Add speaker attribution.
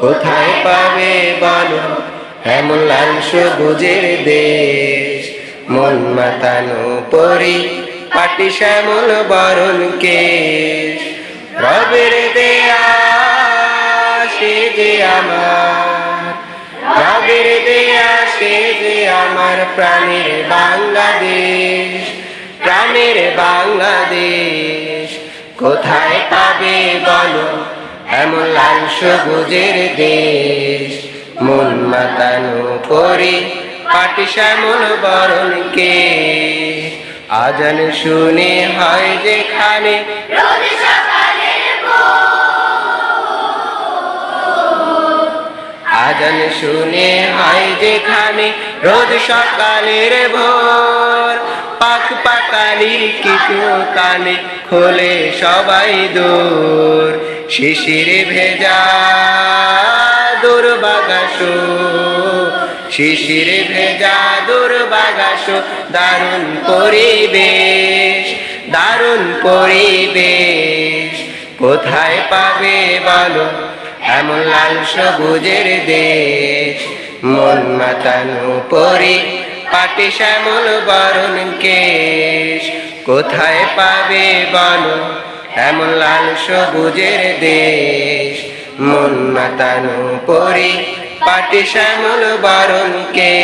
Speaker 1: কোথায় পাবে বলো? এমন লাল সবুজের দেশ। মন মাতানো পরি পাটি শ্যামল বরণ কেশ।
Speaker 2: কোথায় পাবে বলো এমন লাল সবুজের দেশ মাতানো পরি পাটি শ্যামল বরণ কেশ রবের দেয়া, সে যে আমার। রবের দেয়া, সে যে আমার প্রাণের বাংলাদেশ। প্রাণের বাংলাদেশ, কোথায় পাবে বলো? এমন লাল সবুজের দেশ। মন মাতানো পরি পাটি শ্যামল বরণকে। আজান শুনে হয় যেখানে। আজান শুনে হয় যেখানে। রোজ সকালের ভোর পাখ পাকালির কিটু কানে খোলে সবাই দূর। শিশিরে ভেজা শিশিরে ভেজা দূর বাগাসো দারুণ পরিবেশ দারুণ পরিবেশ। কোথায় পাবে বলো? এমন লাল সবুজের দেশ। মন মাতানো পরি, পাটি শ্যামল বরণ কেশ। কোথায় পাবে বলো? এমন লাল সবুজের দেশ। মন মাতানো পরি পাটি শ্যামল বারণকে।